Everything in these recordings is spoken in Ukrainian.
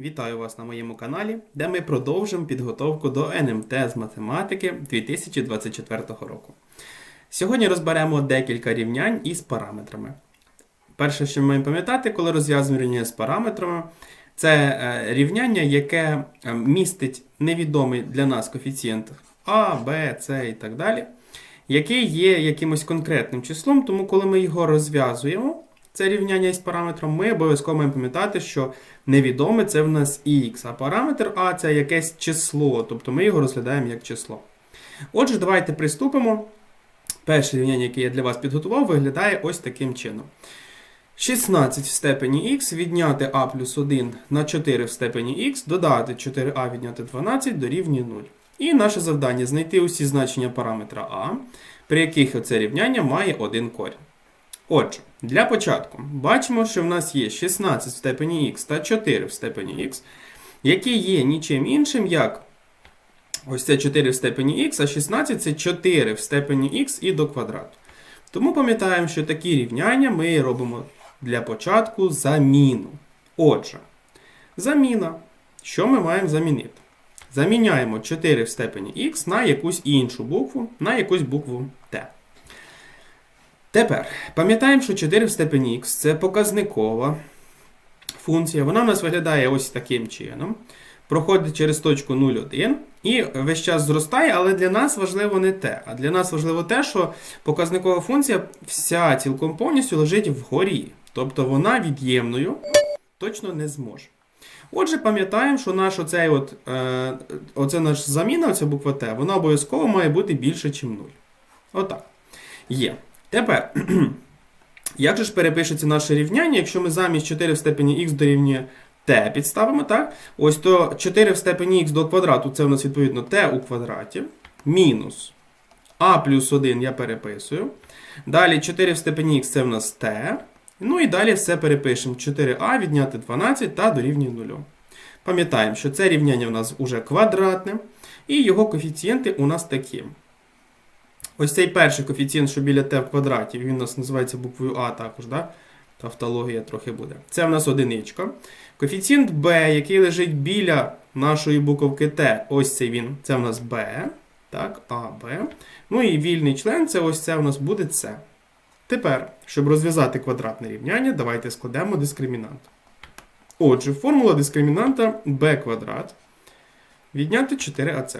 Вітаю вас на моєму каналі, де ми продовжимо підготовку до НМТ з математики 2024 року. Сьогодні розберемо декілька рівнянь із параметрами. Перше, що ми маємо пам'ятати, коли розв'язуємо рівняння з параметрами, це е, рівняння, яке е, містить невідомий для нас коефіцієнт А, Б, С і так далі, який є якимось конкретним числом, тому коли ми його розв'язуємо, це рівняння із параметром, ми обов'язково маємо пам'ятати, що невідоме це в нас х, а параметр А це якесь число, тобто ми його розглядаємо як число. Отже, давайте приступимо. Перше рівняння, яке я для вас підготував, виглядає ось таким чином. 16 в степені х відняти а плюс 1 на 4 в степені х, додати 4а відняти 12 дорівнює 0. І наше завдання знайти усі значення параметра а, при яких оце рівняння має один корінь. Отже, для початку бачимо, що в нас є 16 в степені х та 4 в степені х, які є нічим іншим, як ось це 4 в степені х, а 16 це 4 в степені х і до квадрату. Тому пам'ятаємо, що такі рівняння ми робимо для початку заміну. Отже, заміна. Що ми маємо замінити? Заміняємо 4 в степені х на якусь іншу букву, на якусь букву t. Тепер пам'ятаємо, що 4 в степені х це показникова функція. Вона у нас виглядає ось таким чином. Проходить через точку 0,1 і весь час зростає, але для нас важливо не те. А для нас важливо те, що показникова функція вся цілком повністю лежить вгорі. Тобто вона від'ємною точно не зможе. Отже, пам'ятаємо, що наш оцей от, е, оце наш заміна, оця буква Т, вона обов'язково має бути більше, ніж 0. Отак. Є. Тепер, як же ж перепишеться наше рівняння, якщо ми замість 4 в степені х дорівнює t підставимо, так? Ось то 4 в степені х до квадрату, це у нас відповідно t у квадраті, мінус а плюс 1 я переписую. Далі 4 в степені х це в нас t. Ну і далі все перепишемо. 4а відняти 12 та дорівнює 0. Пам'ятаємо, що це рівняння у нас уже квадратне, і його коефіцієнти у нас такі. Ось цей перший коефіцієнт, що біля t в квадраті, він у нас називається буквою А також, да? тавтологія трохи буде. Це в нас одиничка. Коефіцієнт b, який лежить біля нашої буковки t, ось цей він, це в нас b. Так, А, Б. Ну і вільний член, це ось це у нас буде С. Тепер, щоб розв'язати квадратне рівняння, давайте складемо дискримінант. Отже, формула дискримінанта b квадрат відняти 4ac.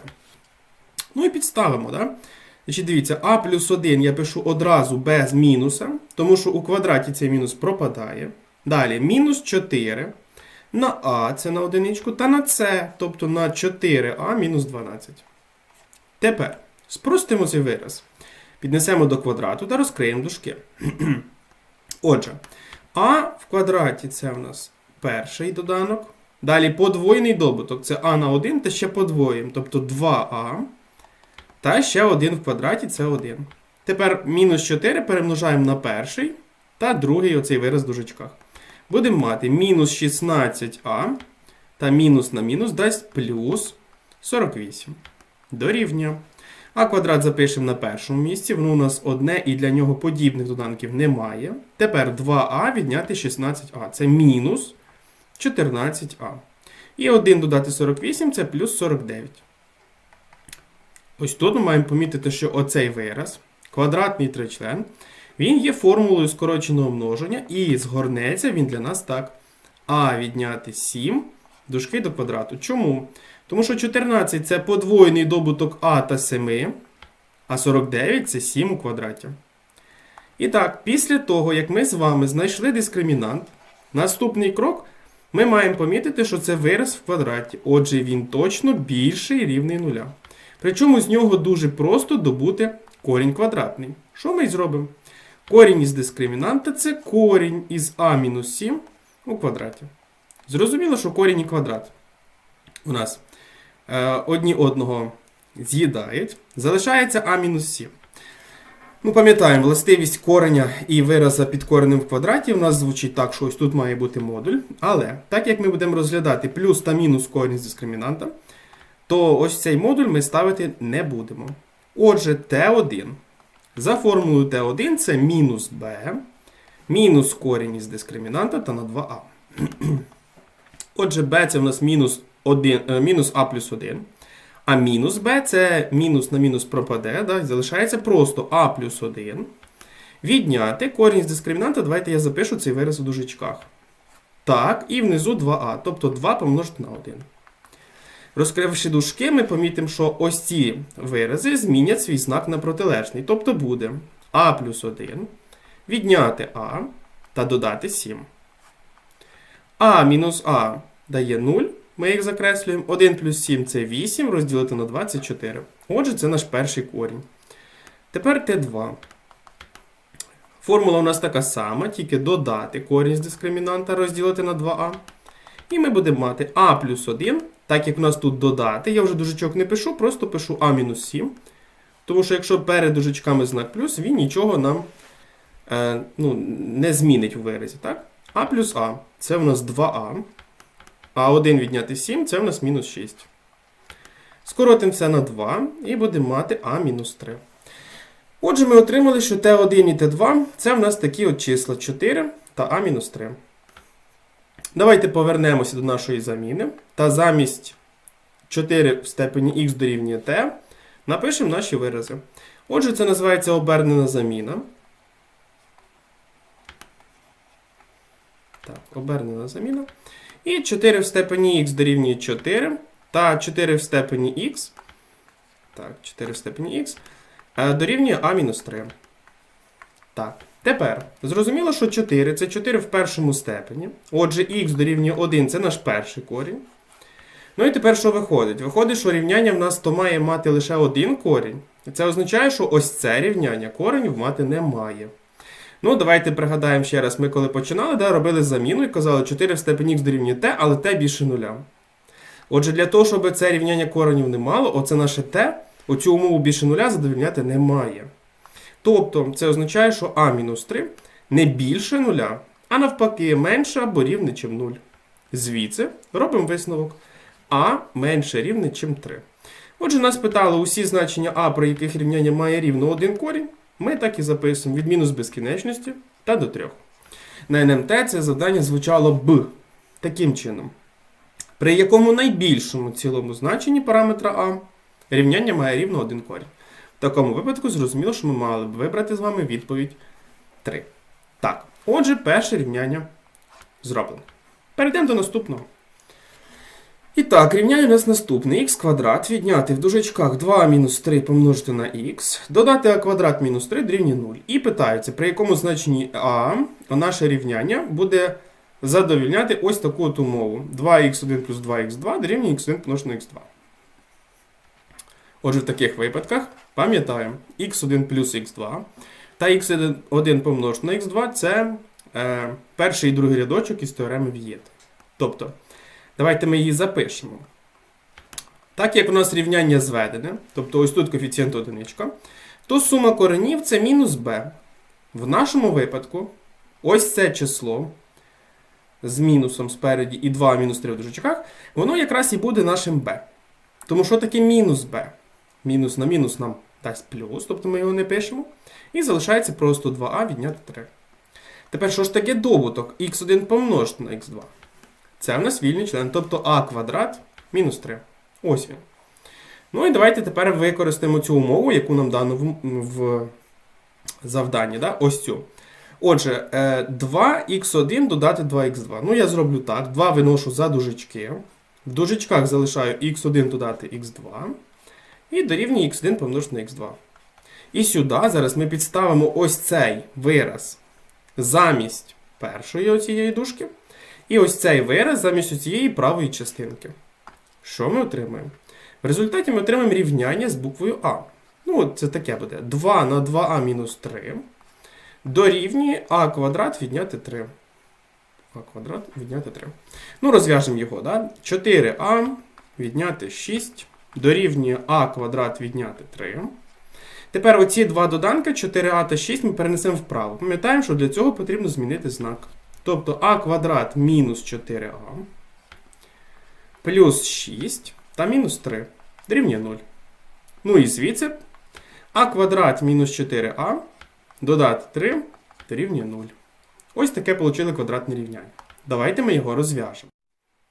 Ну і підставимо, так? Да? Значить, дивіться, а плюс 1 я пишу одразу без мінуса, тому що у квадраті цей мінус пропадає. Далі мінус 4 на а, це на одиничку, та на С, тобто на 4а мінус 12. Тепер спростимо цей вираз. Піднесемо до квадрату та розкриємо дужки. Отже, а в квадраті це у нас перший доданок. Далі подвоєний добуток це а на 1 та ще подвоїмо, тобто 2а. Та ще 1 в квадраті це 1. Тепер мінус 4 перемножаємо на перший та другий оцей вираз в дужечках. Будемо мати мінус 16а та мінус на мінус дасть плюс 48. Дорівнює. А квадрат запишемо на першому місці. Воно у нас одне і для нього подібних доданків немає. Тепер 2а відняти 16а. Це мінус 14а. І 1 додати 48 це плюс 49. Ось тут ми маємо помітити, що оцей вираз, квадратний тричлен, він є формулою скороченого множення, і згорнеться він для нас так. А відняти 7 дужки до квадрату. Чому? Тому що 14 це подвоєний добуток А та 7, а 49 це 7 у квадраті. І так, після того, як ми з вами знайшли дискримінант, наступний крок ми маємо помітити, що це вираз в квадраті. Отже, він точно більший рівний нуля. Причому з нього дуже просто добути корінь квадратний. Що ми й зробимо? Корінь із дискримінанта це корінь із А-7 у квадраті. Зрозуміло, що корінь і квадрат у нас е, одні одного з'їдають. Залишається А-7. Ну, пам'ятаємо, властивість кореня і вираза під коренем в квадраті у нас звучить так, що ось тут має бути модуль. Але так як ми будемо розглядати плюс та мінус корінь з дискримінанта, то ось цей модуль ми ставити не будемо. Отже, Т1. За формулою Т1 це мінус b, мінус корінь із дискримінанта та на 2а. Отже, b це в нас мінус, 1, е, мінус а плюс 1. А мінус b це мінус на мінус пропаде, да, залишається просто а плюс 1. Відняти корінь з дискримінанта, давайте я запишу цей вираз у дужечках. Так, і внизу 2а, тобто 2 помножити на 1. Розкривши дужки, ми помітимо, що ось ці вирази змінять свій знак на протилежний. Тобто буде а плюс 1, відняти а та додати 7. А мінус А дає 0. Ми їх закреслюємо. 1 плюс 7 це 8, розділити на 24. Отже, це наш перший корінь. Тепер Т2. Формула у нас така сама, тільки додати корінь з дискримінанта, розділити на 2а. І ми будемо мати а плюс 1, так як у нас тут додати, я вже дужечок не пишу, просто пишу А-7. Тому що якщо перед дужечками знак плюс, він нічого нам е, ну, не змінить у виразі. так? А плюс А це в нас 2а. А 1 відняти 7 це в нас мінус 6. Скоротимо це на 2 і будемо мати А-3. Отже, ми отримали, що Т1 і Т2 це в нас такі от числа 4 та А мінус 3. Давайте повернемося до нашої заміни. Та замість 4 в степені х дорівнює t напишемо наші вирази. Отже, це називається обернена заміна. Так, обернена заміна. І 4 в степені х дорівнює 4. Та 4 в степені х. Так, 4 в степені х. е, Дорівнює а мінус 3. Так. Тепер, зрозуміло, що 4 це 4 в першому степені. Отже, х дорівнює 1 це наш перший корінь. Ну і тепер що виходить? Виходить, що рівняння в нас то має мати лише один корінь. І це означає, що ось це рівняння коренів мати не має. Ну, давайте пригадаємо ще раз, ми коли починали, да, робили заміну і казали 4 в степені х дорівнює t, але t більше нуля. Отже, для того, щоб це рівняння коренів не мало, оце наше t, оцю умову більше нуля задовільняти не має. Тобто, це означає, що а-3 не більше нуля, а навпаки, менше або рівне, чим 0. Звідси робимо висновок. А менше рівне, чим 3. Отже, нас питали усі значення А, про яких рівняння має рівно один корінь. Ми так і записуємо від мінус безкінечності та до 3. На НМТ це завдання звучало Б. Таким чином. При якому найбільшому цілому значенні параметра А рівняння має рівно один корінь. Такому випадку зрозуміло, що ми мали б вибрати з вами відповідь 3. Так, отже, перше рівняння зроблено. Перейдемо до наступного. І так, рівняння у нас наступне. х квадрат відняти в дужечках 2 мінус 3 помножити на х, додати а квадрат мінус 3 дорівнює 0. І питаються, при якому значенні а наше рівняння буде задовільняти ось таку от умову. 2х1 плюс 2х2 дорівнює х1 помножити на х2. Отже, в таких випадках пам'ятаємо x1 плюс x2 та x1 помножити на x2 це е, перший і другий рядочок із теореми Вієта. Тобто, давайте ми її запишемо. Так як у нас рівняння зведене, тобто ось тут коефіцієнт одиничка, то сума коренів це мінус b. В нашому випадку, ось це число з мінусом спереді і 2 мінус 3 в дужечках, воно якраз і буде нашим b. Тому що таке мінус b? Мінус на мінус нам дасть плюс, тобто ми його не пишемо. І залишається просто 2а відняти 3. Тепер що ж таке добуток? х1 помножити на х2. Це в нас вільний член, тобто а квадрат мінус 3. Ось він. Ну і давайте тепер використаємо цю умову, яку нам дано в, в завданні. Да? Ось цю. Отже, 2х1 додати 2х2. Ну, я зроблю так. 2 виношу за дужечки. В дужечках залишаю х1 додати х2. І дорівнює х1 помножити на х2. І сюди зараз ми підставимо ось цей вираз замість першої оцієї дужки. І ось цей вираз замість цієї правої частинки. Що ми отримаємо? В результаті ми отримаємо рівняння з буквою А. Ну, це таке буде. 2 на 2а мінус 3 дорівнює а квадрат відняти 3. А квадрат відняти 3. Ну, розв'яжемо його. Да? 4а відняти 6 дорівнює а квадрат відняти 3. Тепер оці два доданки 4а та 6 ми перенесемо вправо. Пам'ятаємо, що для цього потрібно змінити знак. Тобто а квадрат мінус 4а плюс 6 та мінус 3 дорівнює 0. Ну і звідси а квадрат мінус 4а додати 3 дорівнює 0. Ось таке отримали квадратне рівняння. Давайте ми його розв'яжемо.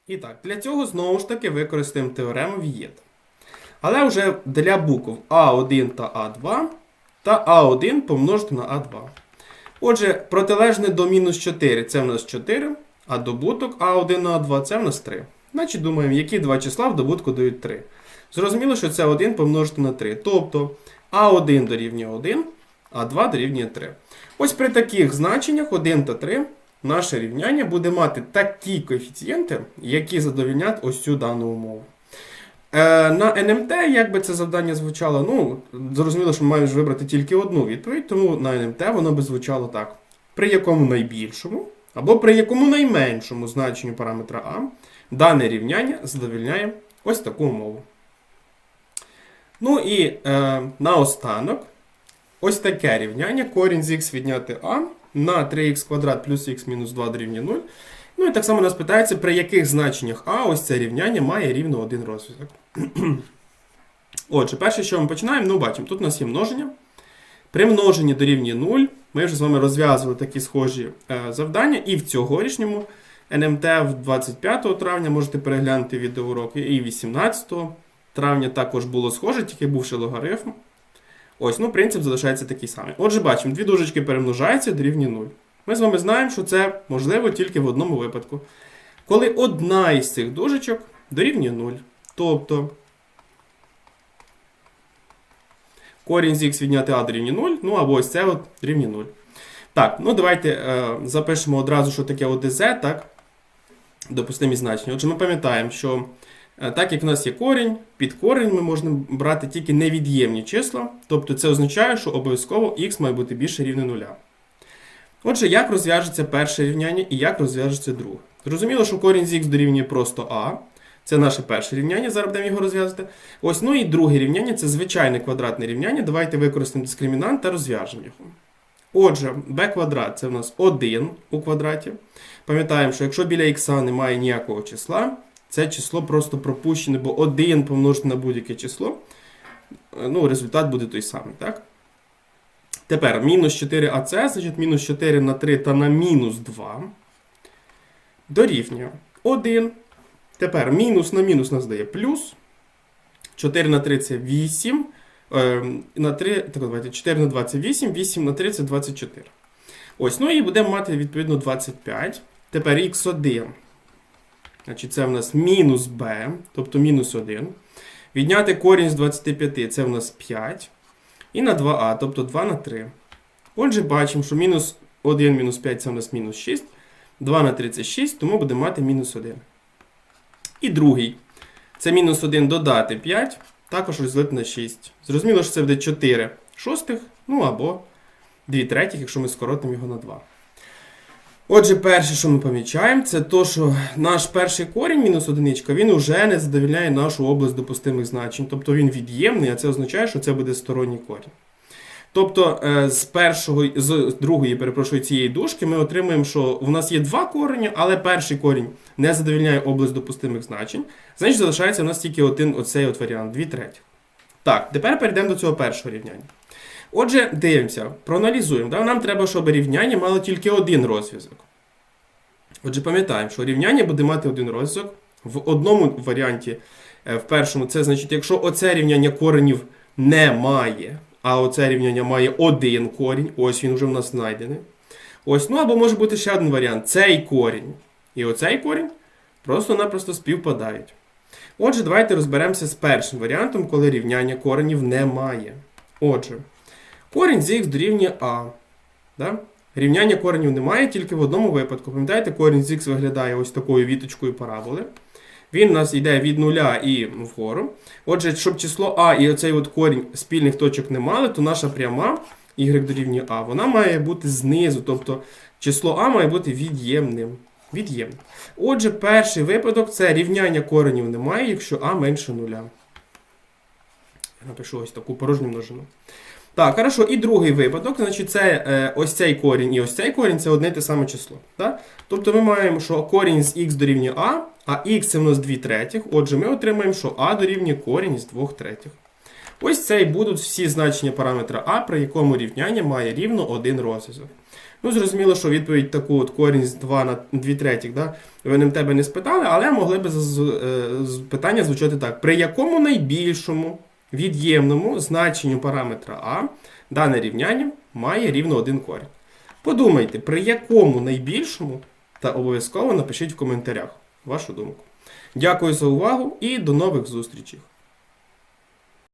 І так, для цього знову ж таки використаємо теорему Вієта. Але вже для букв А1 та А2 та А1 помножити на А2. Отже, протилежне до мінус 4 це в нас 4, а добуток А1 на А2 це в нас 3. Значить, думаємо, які два числа в добутку дають 3. Зрозуміло, що це 1 помножити на 3. Тобто А1 дорівнює 1, А2 дорівнює 3. Ось при таких значеннях 1 та 3 наше рівняння буде мати такі коефіцієнти, які задовільнять ось цю дану умову. Е, на НМТ, як би це завдання звучало, ну, зрозуміло, що ми маємо вибрати тільки одну відповідь, тому на НМТ воно би звучало так: при якому найбільшому або при якому найменшому значенню параметра А дане рівняння задовільняє ось таку умову. Ну і е, наостанок, ось таке рівняння корінь з х відняти А на 3х квадрат плюс х мінус 2 дорівнює 0. Ну і так само нас питається, при яких значеннях А ось це рівняння має рівно один розв'язок. Отже, перше, що ми починаємо, ну бачимо, тут у нас є множення. При множенні дорівнює 0. Ми вже з вами розв'язували такі схожі е, завдання, і в цьогорічньому НМТ в 25 травня можете переглянути відеоуроки, і 18 травня також було схоже, тільки бувши логарифм. Ось, ну, принцип залишається такий самий. Отже, бачимо, дві дужечки перемножаються дорівнює 0. Ми з вами знаємо, що це можливо тільки в одному випадку. Коли одна із цих дужечок дорівнює 0. Тобто корінь з х відняти а дорівнює 0, ну або ось це от дорівнює 0. Так, ну давайте е, запишемо одразу, що таке ОДЗ, так? Допустимі значення. Отже, ми пам'ятаємо, що е, так як в нас є корінь, під корінь ми можемо брати тільки невід'ємні числа. Тобто це означає, що обов'язково х має бути більше рівне нуля. Отже, як розв'яжеться перше рівняння і як розв'яжеться друге? Зрозуміло, що корінь з х дорівнює просто а. Це наше перше рівняння, зараз будемо його розв'язати. Ось, ну і друге рівняння це звичайне квадратне рівняння. Давайте використаємо дискримінант та розв'яжемо його. Отже, b квадрат це в нас 1 у квадраті. Пам'ятаємо, що якщо біля х немає ніякого числа, це число просто пропущене, бо 1 помножити на будь-яке число, ну, результат буде той самий, так? Тепер мінус 4АЦ, значить мінус 4 на 3 та на мінус 2. Дорівнює 1. Тепер мінус на мінус нас дає плюс. 4 на 3 це 8. Е, на 3, так, давайте, 4 на 2 це 8, 8 на 3 це 24. Ось, ну і будемо мати відповідно 25. Тепер х1. Значить, це в нас мінус b, тобто мінус 1. Відняти корінь з 25 це в нас 5. І на 2а, тобто 2 на 3. Отже, бачимо, що мінус 1 мінус 5 це у нас мінус 6. 2 на 3 це 6, тому будемо мати мінус 1. І другий. Це мінус 1 додати 5, також розділити на 6. Зрозуміло, що це буде 4 шостих, ну або 2 третіх, якщо ми скоротимо його на 2. Отже, перше, що ми помічаємо, це то, що наш перший корінь, мінус одиничка, він вже не задовільняє нашу область допустимих значень. Тобто він від'ємний, а це означає, що це буде сторонній корінь. Тобто е, з першого, з другої, перепрошую, цієї дужки ми отримуємо, що у нас є два корені, але перший корінь не задовільняє область допустимих значень. Значить, залишається у нас тільки один оцей от варіант, 2 треті. Так, тепер перейдемо до цього першого рівняння. Отже, дивимося, проаналізуємо. Да? Нам треба, щоб рівняння мало тільки один розв'язок. Отже, пам'ятаємо, що рівняння буде мати один розв'язок. В одному варіанті, е, в першому, це значить, якщо оце рівняння коренів не має, а оце рівняння має один корінь, ось він вже в нас знайдений. Ось, ну або може бути ще один варіант: цей корінь і оцей корінь просто-напросто співпадають. Отже, давайте розберемося з першим варіантом, коли рівняння коренів немає. Отже, корінь з х дорівнює А. Да? Рівняння коренів немає тільки в одному випадку. Пам'ятаєте, корінь з х виглядає ось такою віточкою параболи. Він у нас йде від нуля і вгору. Отже, щоб число А і оцей от корінь спільних точок не мали, то наша пряма y дорівнює А, вона має бути знизу. Тобто число А має бути від'ємним. Від'ємним. Отже, перший випадок це рівняння коренів немає, якщо А менше нуля. Я напишу ось таку порожню множину. Так, хорошо, і другий випадок, значить, це е, ось цей корінь і ось цей корінь це одне те саме число. Так? Тобто ми маємо, що корінь з х дорівнює А, а х це в нас 2 третіх. Отже, ми отримаємо, що А дорівнює корінь з 2 третіх. Ось це і будуть всі значення параметра А, при якому рівняння має рівно один розв'язок. Ну, зрозуміло, що відповідь таку от корінь з 2 на 2 третіх, да, не тебе не спитали, але могли б з- з- е, з- питання звучати так: при якому найбільшому від'ємному значенню параметра А дане рівняння має рівно один корінь. Подумайте, при якому найбільшому, та обов'язково напишіть в коментарях вашу думку. Дякую за увагу і до нових зустрічей!